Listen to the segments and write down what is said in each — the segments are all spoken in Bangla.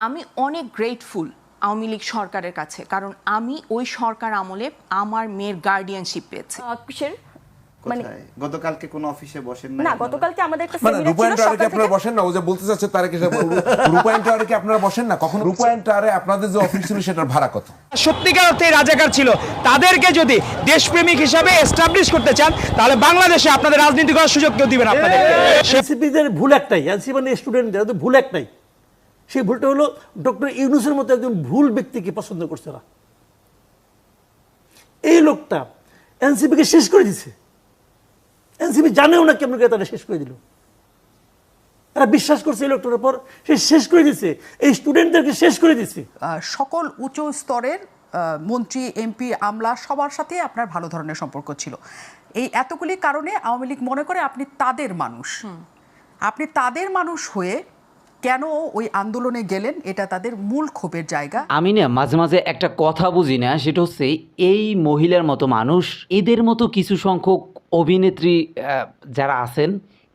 আমি অনেক গ্রেটফুল আওয়ামী লীগ সরকারের কাছে কারণ আমি ওই সরকার আমলে আমার মেয়ের গার্ডিয়ানশিপ পেয়েছি আহ, কিসের মানে গতকালকে কোনো অফিসে বসেন না গতকালকে আমাদের একটা মানে সেমিনার ছিল টাওয়ারে আপনারা বসেন না ও যে বলতে চাচ্ছে তার কি রূপায়ণ টাওয়ারে কি আপনারা বসেন না কখন রূপায়ণ টাওয়ারে আপনাদের যে অফিস ছিল সেটার ভাড়া কত সত্যিকার অর্থে রাজাকার ছিল তাদেরকে যদি দেশপ্রেমিক হিসাবে এস্টাবলিশ করতে চান তাহলে বাংলাদেশে আপনাদের রাজনীতি করার সুযোগ কেউ দিবেন আপনাদের এনসিপিদের ভুল একটাই এনসিপি মানে স্টুডেন্টদের ভুল একটাই সেই ভুলটা হলো ডক্টর ইউনুসের মতো একজন ভুল ব্যক্তিকে পছন্দ করছে না। এই লোকটা এনসিপিকে শেষ করে দিছে। এনসিপি জানেও না কেমন করে তারা শেষ করে দিল। তারা বিশ্বাস করছে এই লোকটার উপর সে শেষ করে দিছে এই স্টুডেন্টদেরকে শেষ করে দিছে। সকল উচ্চ স্তরের মন্ত্রী এমপি আমলা সবার সাথে আপনার ভালো ধরনের সম্পর্ক ছিল। এই এতগুলি কারণে আওয়ামী লীগ মনে করে আপনি তাদের মানুষ। আপনি তাদের মানুষ হয়ে কেন ওই আন্দোলনে গেলেন? এটা তাদের মূল ক্ষোভের জায়গা। আমি না মাঝে মাঝে একটা কথা বুঝি না, সেটা হচ্ছে এই মহিলার মতো মানুষ, এদের মতো কিছু সংখ্যক অভিনেত্রী যারা আছেন,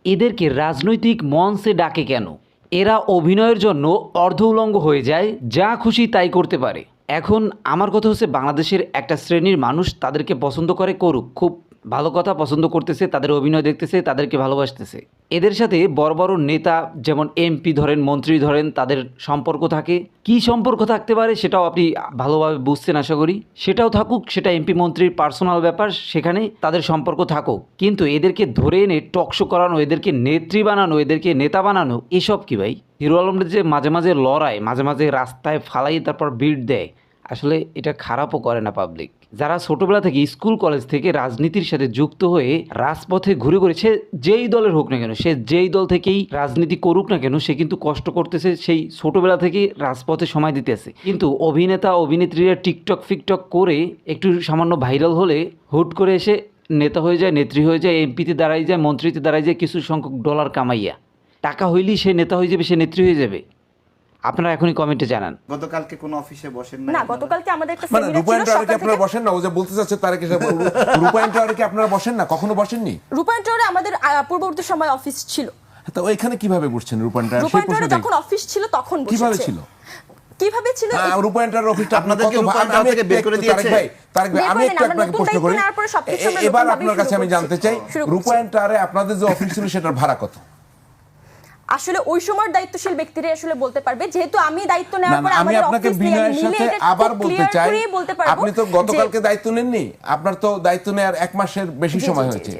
এদেরকে রাজনৈতিক মঞ্চে ডাকে কেন? এরা অভিনয়ের জন্য অর্ধ উলঙ্গ হয়ে যায়, যা খুশি তাই করতে পারে। এখন আমার কথা হচ্ছে বাংলাদেশের একটা শ্রেণির মানুষ তাদেরকে পছন্দ করে করুক। খুব ভালো কথা পছন্দ করতেছে, তাদের অভিনয় দেখতেছে, তাদেরকে ভালোবাসতেছে। এদের সাথে বড় বড় নেতা যেমন এমপি ধরেন, মন্ত্রী ধরেন, তাদের সম্পর্ক থাকে। কি সম্পর্ক থাকতে পারে সেটাও আপনি ভালোভাবে বুঝছেন আশা করি। সেটাও থাকুক, সেটা এমপি মন্ত্রীর পার্সোনাল ব্যাপার, সেখানে তাদের সম্পর্ক থাকুক। কিন্তু এদেরকে ধরে এনে টকশো করানো, এদেরকে নেত্রী বানানো, এদেরকে নেতা বানানো, এসব কি ভাই? হিরো আলমের যে মাঝে মাঝে লড়ায় মাঝে মাঝে রাস্তায় ফালাই, তারপর বিট দেয়। আসলে এটা খারাপও করে না পাবলিক যারা ছোটবেলা থেকে স্কুল কলেজ থেকে রাজনীতির সাথে যুক্ত হয়ে রাজপথে ঘুরে ঘুরে সে যেই দলের হোক না কেন, সে যেই দল থেকেই রাজনীতি করুক না কেন, সে কিন্তু কষ্ট করতেছে, সেই ছোটবেলা থেকে রাজপথে সময় দিতেছে। কিন্তু অভিনেতা, অভিনেত্রীরা টিকটক, ফিকটক করে একটু সামান্য ভাইরাল হলে হুট করে এসে নেতা হয়ে যায়, নেত্রী হয়ে যায় এমপিতে দাঁড়াই যায়, মন্ত্রীতে দাঁড়াই যায়, কিছু সংখ্যক ডলার কামাইয়া। টাকা হইলেই সে নেতা হয়ে যাবে, সে নেত্রী হয়ে যাবে। আপনারা এখনই কমেন্টে জানান। গতকালকে কোনো অফিসে বসেন না গতকালকে আমাদের একটা মানে সেমিনার রূপায়ণ ছিল টাওয়ারে কি আপনারা বসেন না? ও যে বলতে চাচ্ছে তার কি রূপায়ণ টাওয়ারে কি আপনারা বসেন না? কখনো বসেননি? রূপায়ণ টাওয়ারে আমাদের পূর্ববর্তী সময় অফিস ছিল। তো ওইখানে কীভাবে বসছেন রূপায়ণ টাওয়ার রূপায়ণ টাওয়ারে যখন অফিস ছিল তখন কীভাবে ছিল? কীভাবে ছিল? রূপায়ণ টাওয়ার অফিসটা আপনাদেরকে থেকে বের করে দিয়েছে? ভাই, তারেক ভাই, আমি একটু আপনাকে প্রশ্ন করি। এবার আপনার কাছে আমি জানতে চাই শুরু করছি। রূপায়ণ টাওয়ারে আপনাদের যে অফিস ছিল সেটার ভাড়া কত? আসলে ওই সময় দায়িত্বশীল ব্যক্তিরা আসলে বলতে পারবে। যেহেতু আমি দায়িত্ব নেওয়ার পরে আমি আপনাকে বিনয়ের সাথে আবার বলতে চাই আপনি তো গতকালকে দায়িত্ব নেননি আপনার তো দায়িত্ব নেওয়ার এক মাসের বেশি সময় হয়েছে।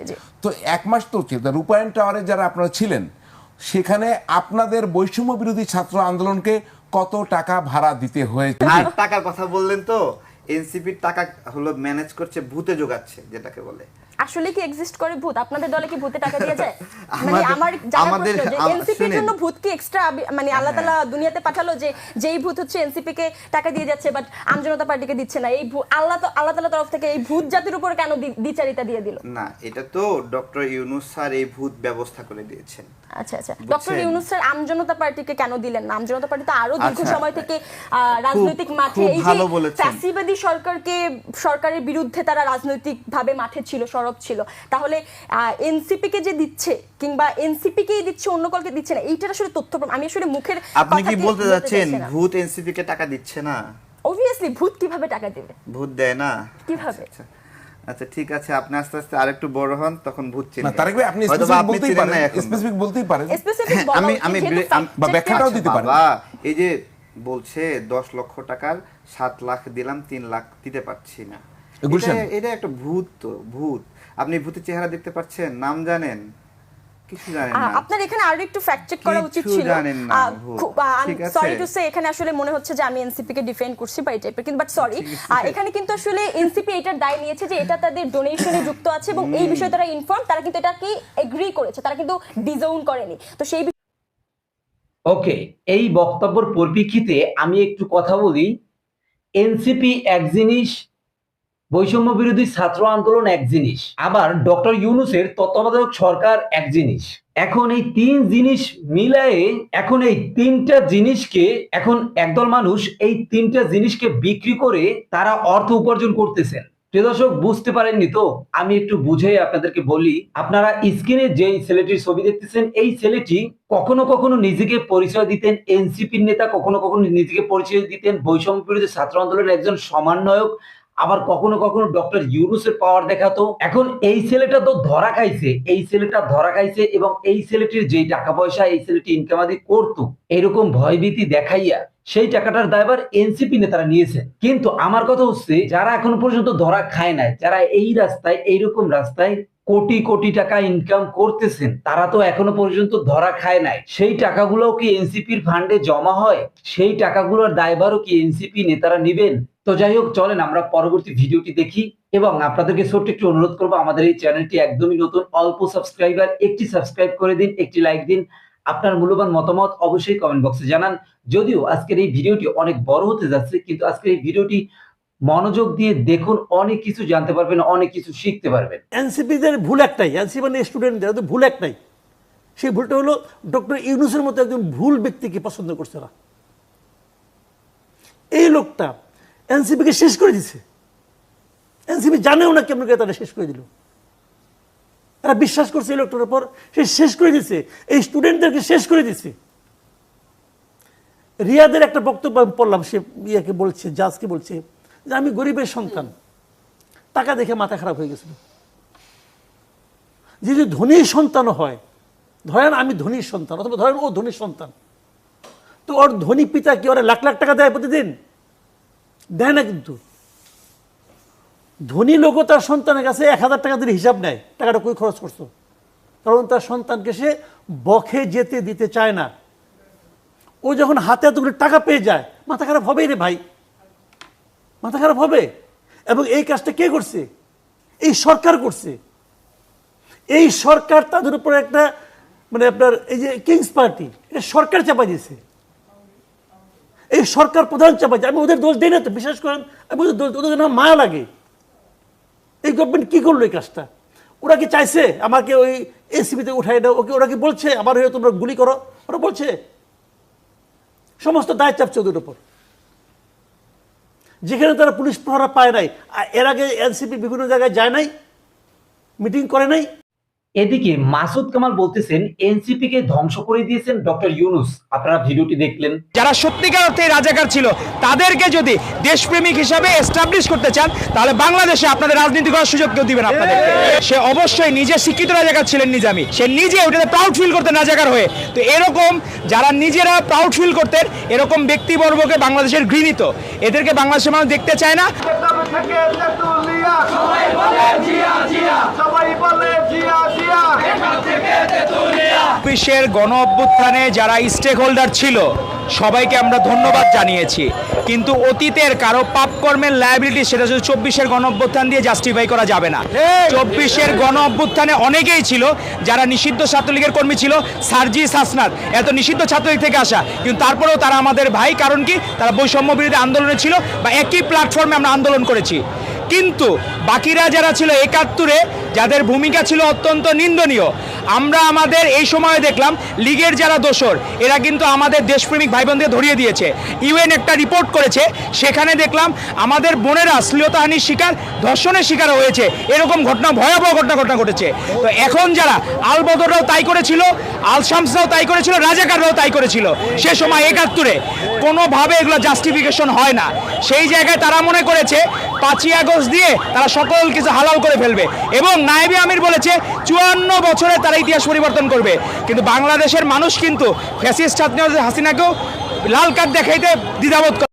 তো এক মাস তো কি তা রূপায়ণ টাওয়ারে যারা আপনারা ছিলেন সেখানে আপনাদের বৈষম্য বিরোধী ছাত্র আন্দোলনকে কত টাকা ভাড়া দিতে হয়েছে? আর টাকার কথা বললেন তো এনসিপির টাকা হলো ম্যানেজ করছে ভূতে যোগাচ্ছে যেটাকে বলে। আসলে কি এক্সিস্ট করে ভূত? আপনাদের দলে কি ভূতে টাকা দিয়ে যায় মানে আমার আমাদের- প্রশ্ন যে এনসিপির জন্য ভূত কি এক্সট্রা মানে আল্লাহ তাআলা দুনিয়াতে পাঠালো যে যেই ভূত হচ্ছে এনসিপি কে টাকা দিয়ে যাচ্ছে বাট আমজনতা পার্টিকে দিচ্ছে না। এই আল্লাহ তো আল্লাহ তাআলার তরফ থেকে এই ভূত জাতির উপর কেন দ্বিচারিতা দিয়ে দিল? না এটা তো ডক্টর ইউনুস স্যার এই ভূত ব্যবস্থা করে দিয়েছেন। আচ্ছা আচ্ছা। ডক্টর? ইউনুস স্যার আমজনতা পার্টিকে কেন দিলেন না? আমজনতা পার্টি তো আরও দীর্ঘ আচ্ছা। সময় থেকে রাজনৈতিক মাঠে এই যে ভালো ফ্যাসিবাদী সরকারকে সরকারের বিরুদ্ধে তারা রাজনৈতিক ভাবে মাঠে ছিল সরব ছিল। তাহলে এনসিপি কে যে দিচ্ছে কিংবা এনসিপি কেই দিচ্ছে অন্য কাউকে দিচ্ছে না এইটার আসলে তথ্য আমি আসলে মুখের আপনি কি বলতে যাচ্ছেন ভূত এনসিপি কে টাকা দিচ্ছে না? অবভিয়াসলি ভূত কীভাবে টাকা দেবে? ভূত দেয় না? কীভাবে? আচ্ছা আচ্ছা। ঠিক আছে আপনি আস্তে আস্তে আরেকটু বড় হন তখন ভূত না চিনবেন তারেক ভাই আপনি স্পেসিফিক বলতেই পারেন স্পেসিফিক বলতেই পারেন। স্পেসিফিক আমি আমি বা ব্যাখ্যাটাও দিতে পারেন। বাবা, এই যে বলছে দশ লক্ষ টাকার সাত লাখ দিলাম তিন লাখ দিতে পারছি না। এটা- এটা একটা ভূত তো ভূত। আপনি ভূতের চেহারা দেখতে পাচ্ছেন নাম জানেন? কিছু জানেন না। আপনার এখানে আরও একটু ফ্যাক্ট চেক করা উচিত ছিল। জানেন না? সরি টু সে এখানে আসলে মনে হচ্ছে যে আমি এনসিপি কে ডিফেন্ড করছি বা এই টাইপের কিন্তু বাট সরি এখানে কিন্তু আসলে এনসিপি এটার দায় নিয়েছে যে এটা তাদের ডোনেশনে যুক্ত আছে এবং এই বিষয়ে তারা ইনফর্ম তারা কিন্তু এটাকে এগ্রি করেছে তারা কিন্তু ডিজাউন করেনি। তো সেই ওকে এই বক্তব্যের পরিপ্রেক্ষিতে আমি একটু কথা বলি। এনসিপি এক জিনিস, বৈষম্য বিরোধী ছাত্র আন্দোলন এক জিনিস, আবার ডক্টর ইউনুসের তত্ত্বাবধায়ক সরকার এক জিনিস। এখন এই তিন জিনিস মিলায়ে এখন এই তিনটা জিনিসকে, এখন একদল মানুষ এই তিনটা জিনিসকে বিক্রি করে তারা অর্থ উপার্জন করতেছেন। প্রিয় দর্শক, বুঝতে পারেননি তো? আমি একটু বুঝে আপনাদেরকে বলি, আপনারা স্ক্রিনে যে ছেলেটির ছবি দেখতেছেন, এই ছেলেটি কখনো কখনো নিজেকে পরিচয় দিতেন এনসিপির নেতা, কখনো কখনো নিজেকে পরিচয় দিতেন বৈষম্য বিরোধী ছাত্র আন্দোলনের একজন সমন্বয়ক, আবার কখনো কখনো ডক্টর ইউনুসের পাওয়ার দেখাতো। এখন এই ছেলেটা তো ধরা খাইছে, এই ছেলেটা ধরা খাইছে এবং এই ছেলেটির যেই টাকা পয়সা, এই ছেলেটি ইনকাম আদি করতো, এরকম ভয়ভীতি দেখাইয়া সেই টাকাটার দায়ভার এনসিপি নেতারা নিয়েছে। কিন্তু আমার কথা হচ্ছে, যারা এখনও পর্যন্ত ধরা খায় নাই, যারা এই রাস্তায়, এইরকম রাস্তায় কোটি কোটি টাকা ইনকাম করতেছেন, তারা তো এখনও পর্যন্ত ধরা খায় নাই। সেই টাকাগুলো কি এনসিপির ফান্ডে জমা হয়? সেই টাকাগুলোর দায়ভারও কি এনসিপি নেতারা নিবেন? তো যাই হোক, চলেন আমরা পরবর্তী ভিডিওটি দেখি এবং আপনাদেরকে ছোট্ট একটু অনুরোধ করব, আমাদের এই চ্যানেলটি একদমই নতুন। অল্প সাবস্ক্রাইবার একটি সাবস্ক্রাইব করে দিন, একটি লাইক দিন। আপনার মূল্যবান মতামত অবশ্যই কমেন্ট বক্সে জানান। যদিও আজকের এই ভিডিওটি অনেক বড় হতে যাচ্ছে, কিন্তু আজকের এই ভিডিওটি মনোযোগ দিয়ে দেখুন, অনেক কিছু জানতে পারবেন, অনেক কিছু শিখতে পারবেন। এনসিপিদের ভুল একটাই এনসিপি মানে স্টুডেন্টদের ওদের ভুল একটাই সেই ভুলটা হলো ডক্টর ইউনুসের মতো একজন ভুল ব্যক্তিকে পছন্দ করছে না। এই লোকটা এনসিপিকে শেষ করে দিছে। এনসিপি জানেও না কেমন করে তারা শেষ করে দিল। তারা বিশ্বাস করছে এই লোকটার উপর। সে শেষ করে দিছে। এই স্টুডেন্টদেরকে শেষ করে দিছে। রিয়াদের একটা বক্তব্য আমি পড়লাম, সে ইয়াকে বলছে, জাজকে বলছে, যে আমি গরিবের সন্তান। টাকা দেখে মাথা খারাপ হয়ে গেছিল। যদি ধনীর সন্তানও হয়, ধরেন আমি ধনীর সন্তান, অথবা ধরেন ও ধনীর সন্তান, তো ওর ধনী পিতা কি ওরা লাখ লাখ টাকা দেয় প্রতিদিন? দেয় না কিন্তু। ধনী লোকও তার সন্তানের কাছে এক হাজার টাকা দিলে হিসাব নেয়, টাকাটা কই খরচ করছ? কারণ তার সন্তানকে সে বখে যেতে দিতে চায় না। ও যখন হাতে এতগুলো টাকা পেয়ে যায়, মাথা খারাপ হবেই রে ভাই। মাথা খারাপ হবে। এবং এই কাজটা কে করছে? এই সরকার করছে। এই সরকার তাদের উপরে একটা মানে আপনার এই যে কিংস পার্টি এটা সরকার চাপা দিয়েছে। এই সরকার প্রধান চাপা দিয়েছে। আমি ওদের দোষ দিই না তো, বিশ্বাস করেন, আমি ওদের দোষ ওদের মায়া লাগে। এই গভর্নমেন্ট কি করল এই কাজটা? ওরা কি চাইছে আমাকে ওই এসিবিতে উঠাই দাও? ওকে ওরা কি বলছে? আমার হয়ে তোমরা গুলি করো? ওরা বলছে, সমস্ত দায় চাপছে ওদের উপর যেখানে তারা পুলিশ প্রহরা পায় নাই এর আগে এনসিপি বিভিন্ন জায়গায় যায় নাই মিটিং করে নাই এদিকে মাসুদ কামাল বলতেছেন এনসিপি কে ধ্বংস করে দিয়েছেন ডক্টর ইউনুস। আপনারা ভিডিওটি দেখলেন। যারা সত্যিকার অর্থে রাজাকার ছিল তাদেরকে যদি দেশপ্রেমিক হিসাবে এস্টাবলিশ করতে চান তাহলে বাংলাদেশে আপনাদের রাজনীতি করার সুযোগ কেউ দিবেন আপনাদের সে অবশ্যই নিজে শিক্ষিত রাজাকার ছিলেন নিজামি। সে নিজে ওটাতে প্রাউড ফিল করতেন রাজাকার হয়ে। তো এরকম যারা নিজেরা প্রাউড ফিল করতেন এরকম ব্যক্তিবর্গকে বাংলাদেশের ঘৃণিত। এদেরকে বাংলাদেশের মানুষ দেখতে চায় না। বিশ্বের গণ অভ্যুত্থানে যারা স্টেক হোল্ডার ছিল সবাইকে আমরা ধন্যবাদ জানিয়েছি। কিন্তু অতীতের কারও পাপ কর্মের লায়াবিলিটি সেটা যদি চব্বিশের গণ অভ্যুত্থান দিয়ে জাস্টিফাই করা যাবে না। চব্বিশের গণ অভ্যুত্থানে অনেকেই ছিল যারা নিষিদ্ধ ছাত্রলীগের কর্মী ছিল সার্জিস হাসনাত এত নিষিদ্ধ ছাত্রলীগ থেকে আসা। কিন্তু তারপরেও তারা আমাদের ভাই কারণ কি? তারা বৈষম্য বিরোধী আন্দোলনে ছিল বা একই প্ল্যাটফর্মে আমরা আন্দোলন করেছি। কিন্তু বাকিরা যারা ছিল একাত্তরে, যাদের ভূমিকা ছিল অত্যন্ত নিন্দনীয়, আমরা আমাদের এই সময়ে দেখলাম লীগের যারা দোসর এরা কিন্তু আমাদের দেশপ্রেমিক ভাই বোনদের ধরিয়ে দিয়েছে। ইউএন একটা রিপোর্ট করেছে, সেখানে দেখলাম আমাদের বোনেরা শ্লীলতাহানির শিকার, ধর্ষণের শিকার হয়েছে। এরকম ঘটনা, ভয়াবহ ঘটনা ঘটনা ঘটেছে। তো এখন যারা আল বদররাও তাই করেছিল আল শামসরাও তাই করেছিল, রাজাকাররাও তাই করেছিল, সে সময় একাত্তরে। কোনোভাবে এগুলো জাস্টিফিকেশন হয় না। সেই জায়গায় তারা মনে করেছে, পাঁচই আগস্ট দিয়ে তারা সকল কিছু হালাল করে ফেলবে এবং নায়েবি আমির বলেছে, চুয়ান্ন বছরে তারা ইতিহাস পরিবর্তন করবে। কিন্তু বাংলাদেশের মানুষ কিন্তু ফ্যাসিস্ট হাসিনাকেও লাল কার্ড দেখাইতে দ্বিধাবোধ